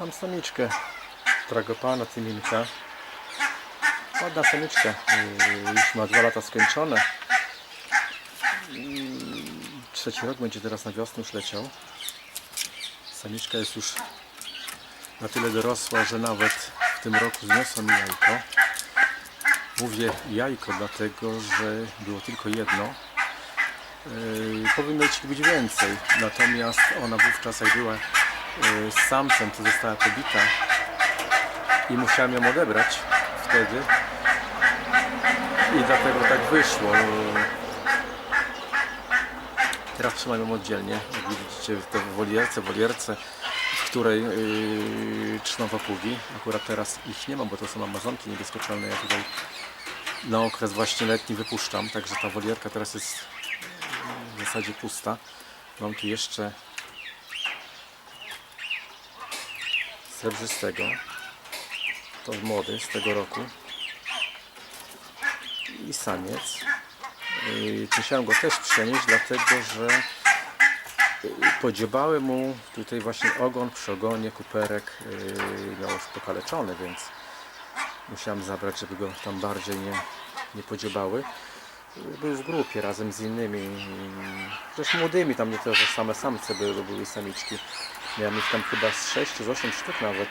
Mam samiczkę Dragopana Tyminka. Ładna samiczka. Yy, Już ma dwa lata skończone. Yy, Trzeci rok będzie teraz na wiosnę już leciał. Samiczka jest już na tyle dorosła, że nawet w tym roku zniosła mi jajko. Mówię jajko dlatego, że było tylko jedno. Yy, powinno ci być więcej. Natomiast ona wówczas jak była z samcem, to została pobita i musiałem ją odebrać wtedy. I dlatego tak wyszło. Teraz trzymam ją oddzielnie. Jak widzicie w wolierce, wolierce, w której yy, trzymam papugi. Akurat teraz ich nie mam, bo to są amazonki niebieskoczalne. Ja tutaj na okres właśnie letni wypuszczam, także ta wolierka teraz jest w zasadzie pusta. Mam tu jeszcze srebrzystego. To młody z tego roku. I samiec. Musiałem go też przenieść, dlatego że yy, podziebały mu tutaj właśnie ogon przy ogonie, kuperek yy, miał już pokaleczony, więc musiałem zabrać, żeby go tam bardziej nie, nie podziebały. Był w grupie razem z innymi, też młodymi, tam nie że same samce były, bo były samiczki. Miałem ich tam chyba z 6 czy z 8 sztuk nawet.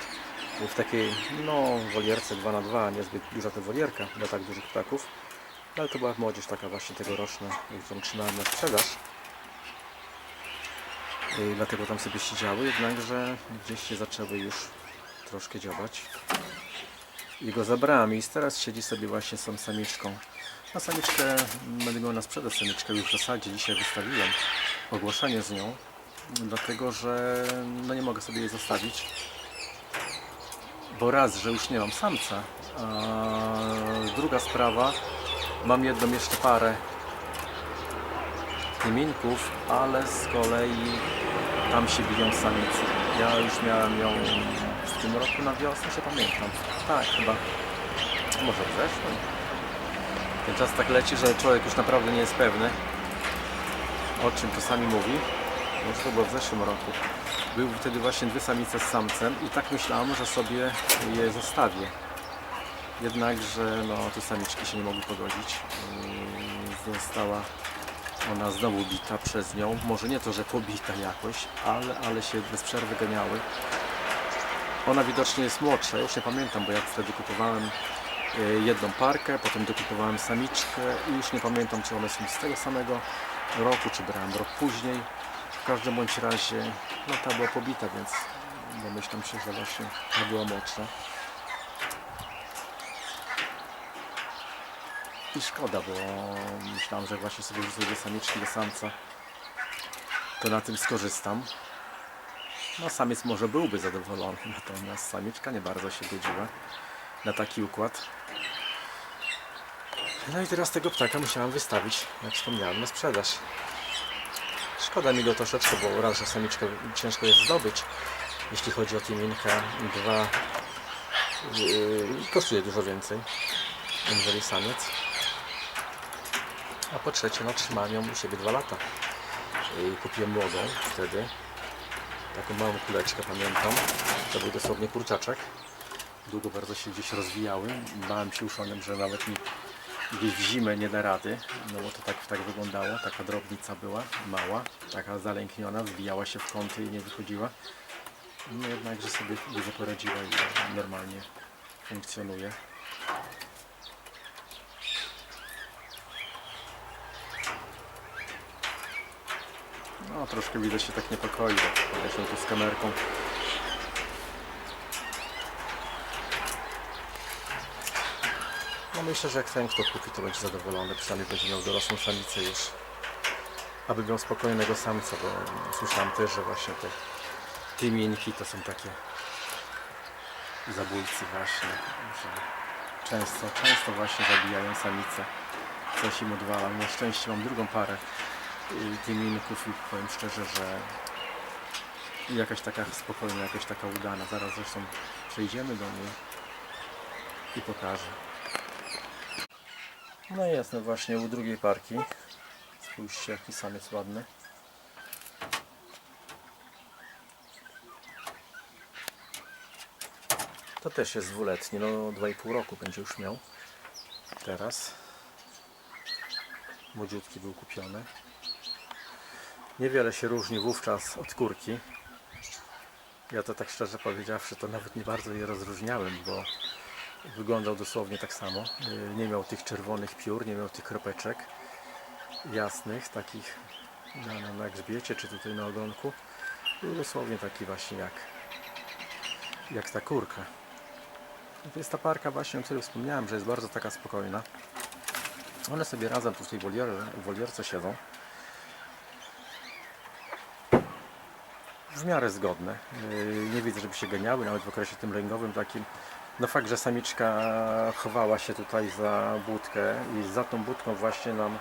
W takiej, no, wolierce 2 na 2 niezbyt duża to wolierka dla tak dużych ptaków. Ale to była młodzież taka właśnie tegoroczna, którą trzymałem na sprzedaż. I dlatego tam sobie siedziały, jednakże gdzieś się zaczęły już troszkę dziobać. I go zabrałem i teraz siedzi sobie właśnie z tą samiczką. Na samiczkę będę miał na sprzedaż samiczkę już w zasadzie dzisiaj wystawiłem ogłoszenie z nią, dlatego że no nie mogę sobie jej zostawić. Bo raz, że już nie mam samca, a druga sprawa, mam jedną jeszcze parę tyminków, ale z kolei tam się biją samice. Ja już miałem ją w tym roku na wiosnę, się pamiętam. Tak, chyba. Może w zeszłym. Ten czas tak leci, że człowiek już naprawdę nie jest pewny, o czym czasami mówi. Może to było w zeszłym roku. Były wtedy właśnie dwie samice z samcem i tak myślałem, że sobie je zostawię. Jednakże no, te samiczki się nie mogły pogodzić. Została ona znowu bita przez nią. Może nie to, że pobita jakoś, ale, ale się bez przerwy ganiały. Ona widocznie jest młodsza, już nie pamiętam, bo jak wtedy kupowałem jedną parkę, potem dokupowałem samiczkę i już nie pamiętam, czy one są z tego samego roku, czy brałem rok później. W każdym bądź razie, no ta była pobita, więc domyślam się, że właśnie ta była młodsza. I szkoda, bo myślałem, że właśnie sobie wrzucę dwie samiczki do samca, to na tym skorzystam. No samiec może byłby zadowolony, natomiast samiczka nie bardzo się godziła na taki układ. No i teraz tego ptaka musiałem wystawić, jak wspomniałem, na sprzedaż. Szkoda mi go troszeczkę, bo raz, że samiczkę ciężko jest zdobyć, jeśli chodzi o tyminkę. Dwa, yy, kosztuje dużo więcej, aniżeli samiec. A po trzecie, no trzymałem ją u siebie dwa lata. Yy, kupiłem młodą wtedy, taką małą kuleczkę pamiętam. To był dosłownie kurczaczek. Długo bardzo się gdzieś rozwijały. Bałem się już że nawet mi gdzieś w zimę nie da rady. No bo to tak, tak wyglądało. Taka drobnica była, mała, taka zalękniona, wbijała się w kąty i nie wychodziła. No jednakże sobie dużo poradziła i normalnie funkcjonuje. No troszkę widać się tak niepokoi, bo podeszłem tu z kamerką. No myślę, że jak ten kto kupi, to będzie zadowolony, przynajmniej będzie miał dorosłą samicę już. Aby miał spokojnego samca, bo słyszałem też, że właśnie te tyminki to są takie zabójcy właśnie, że często, często właśnie zabijają samice. Coś im odwala. Na szczęście mam drugą parę y, tyminków i powiem szczerze, że jakaś taka spokojna, jakaś taka udana. Zaraz zresztą przejdziemy do niej i pokażę. No i jestem właśnie u drugiej parki. Spójrzcie jaki samiec ładny. To też jest dwuletni, no 2,5 roku będzie już miał. Teraz. Młodziutki był kupiony. Niewiele się różni wówczas od kurki. Ja to tak szczerze powiedziawszy, to nawet nie bardzo je rozróżniałem, bo wyglądał dosłownie tak samo. Yy, Nie miał tych czerwonych piór, nie miał tych kropeczek jasnych, takich na, na, na grzbiecie czy tutaj na ogonku. Był dosłownie taki właśnie jak, jak ta kurka. To jest ta parka właśnie, o której wspomniałem, że jest bardzo taka spokojna. One sobie razem tu w tej wolierze, wolierce siedzą. W miarę zgodne. Yy, Nie widzę, żeby się ganiały, nawet w okresie tym lęgowym takim. No fakt, że samiczka chowała się tutaj za budkę i za tą budką właśnie nam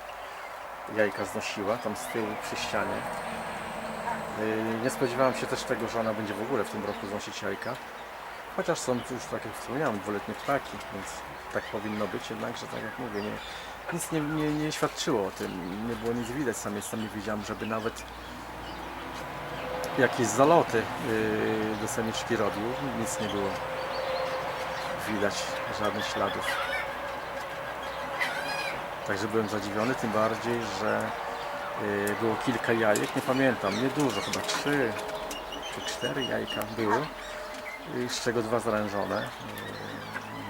jajka znosiła, tam z tyłu przy ścianie. Yy, Nie spodziewałem się też tego, że ona będzie w ogóle w tym roku znosić jajka. Chociaż są już, tak jak wspomniałem, dwuletnie ptaki, więc tak powinno być, jednakże tak jak mówię, nie, nic nie, nie, nie świadczyło o tym, nie było nic widać, sam jestem nie widziałem, żeby nawet jakieś zaloty yy, do samiczki robił, nic nie było widać, żadnych śladów. Także byłem zadziwiony, tym bardziej, że yy, było kilka jajek, nie pamiętam, nie dużo, chyba trzy czy cztery jajka były i z czego dwa zarężone.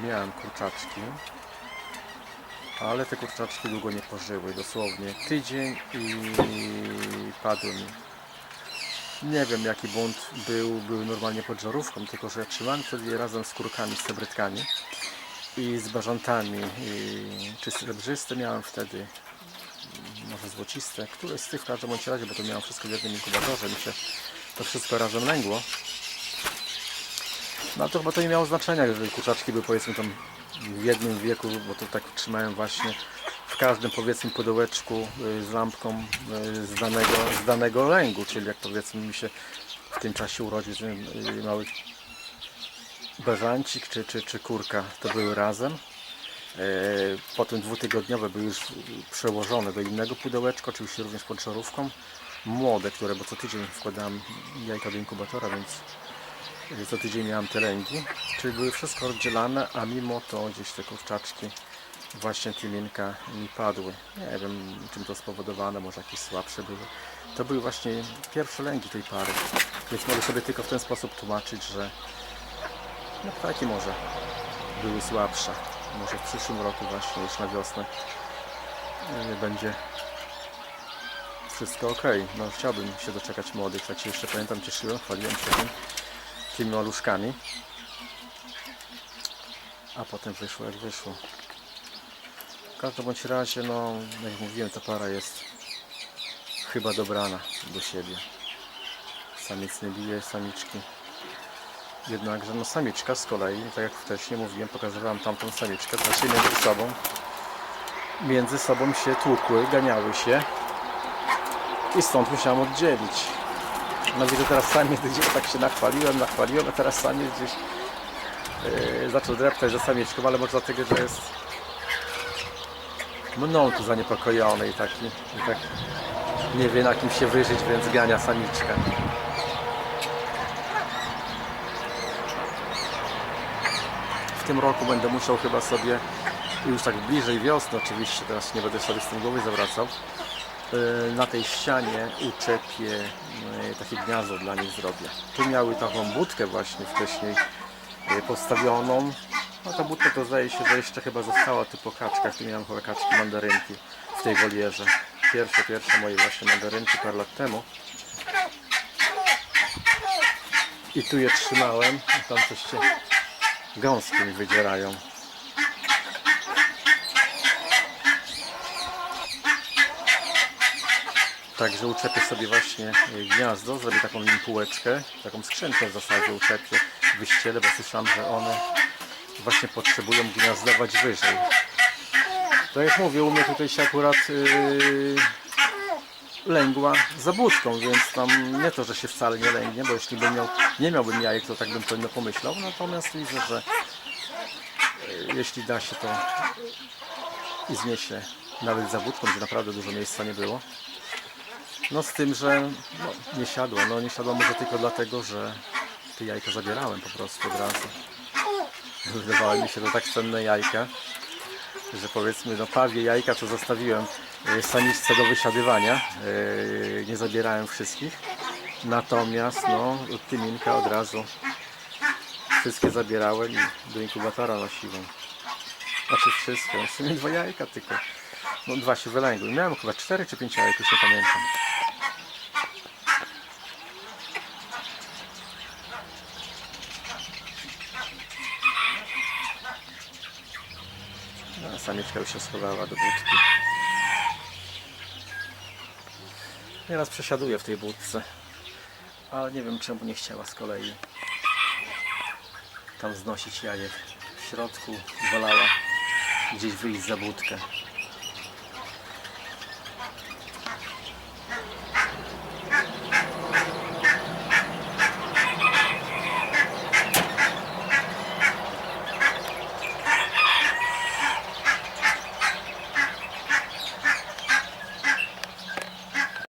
Yy, Miałem kurczaczki, ale te kurczaczki długo nie pożyły, dosłownie tydzień i padły mi. Nie wiem jaki bunt był, był normalnie pod żarówką, tylko że trzymałem je razem z kurkami, z cebrytkami i z bażantami, i, czy srebrzyste miałem wtedy, może złociste, któreś z tych w każdym razie, bo to miałem wszystko w jednym inkubatorze, mi się to wszystko razem lęgło. No to chyba to nie miało znaczenia, jeżeli kurczaczki były powiedzmy tam w jednym wieku, bo to tak trzymałem właśnie każdym powiedzmy pudełeczku y, z lampką y, z danego, z danego lęgu, czyli jak powiedzmy mi się w tym czasie urodził ten y, mały beżancik czy, czy, czy kurka, to były razem. Y, Potem dwutygodniowe były już przełożone do innego pudełeczka, oczywiście również pod żarówką. Młode, które, bo co tydzień wkładałem jajka do inkubatora, więc co tydzień miałem te lęgi, czyli były wszystko oddzielane, a mimo to gdzieś te kurczaczki właśnie tymienka mi padły. Nie wiem czym to spowodowane, może jakieś słabsze były. To były właśnie pierwsze lęgi tej pary, więc mogę sobie tylko w ten sposób tłumaczyć, że no ptaki może były słabsze. Może w przyszłym roku właśnie już na wiosnę y, będzie wszystko ok. No chciałbym się doczekać młodych, tak się jeszcze pamiętam, cieszyłem, chwaliłem się tym tymi maluszkami. A potem wyszło jak wyszło. Każdym bądź razie, no jak mówiłem, ta para jest chyba dobrana do siebie. Samiec nie bije samiczki. Jednakże no samiczka z kolei, tak jak wcześniej mówiłem, pokazywałem tamtą samiczkę, to znaczy między sobą między sobą się tłukły, ganiały się i stąd musiałem oddzielić. No widzę teraz samiec gdzieś tak się nachwaliłem, nachwaliłem, a teraz samiec gdzieś yy, zaczął dreptać za samieczką, ale może dlatego, że jest mną tu zaniepokojony i taki i tak nie wie na kim się wyżyć, więc gania samiczkę. W tym roku będę musiał chyba sobie już tak bliżej wiosny oczywiście, teraz nie będę sobie z tym głowy zawracał, y, na tej ścianie uczepię y, takie gniazdo dla nich zrobię. Tu miały taką budkę właśnie wcześniej y, postawioną. No ta budka to zdaje się, że jeszcze chyba została tu po kaczkach. Tu miałem chyba kaczki mandarynki w tej wolierze. Pierwsze, pierwsze moje właśnie mandarynki parę lat temu. I tu je trzymałem. I tam coś się gąski mi wydzierają. Także uczepię sobie właśnie y, gniazdo, zrobię taką nim półeczkę, taką skrzynkę w zasadzie uczepię, wyścielę, bo słyszałem, że one właśnie potrzebują gniazdować wyżej. Tak jak mówię, u mnie tutaj się akurat yy, lęgła za budką, więc tam nie to, że się wcale nie lęgnie, bo jeśli bym miał, nie miałbym jajek, to tak bym pewnie pomyślał, natomiast widzę, że yy, jeśli da się to i zniesie nawet za budką, gdzie naprawdę dużo miejsca nie było, no z tym, że no, nie siadła. No nie siadła może tylko dlatego, że te jajka zabierałem po prostu od razu. Wydawały mi się to tak cenne jajka, że powiedzmy, no prawie jajka to zostawiłem e, samiczce do wysiadywania. E, Nie zabierałem wszystkich. Natomiast no, tyminka od razu wszystkie zabierałem i do inkubatora nosiłem. Znaczy wszystkie, w sumie dwa jajka tylko. No dwa się wylęgły. Miałem chyba cztery czy pięć jajek, już nie pamiętam. A samiczka już się schowała do budki. Nieraz przesiaduję w tej budce. Ale nie wiem czemu nie chciała z kolei tam znosić jajek w środku. Wolała gdzieś wyjść za budkę.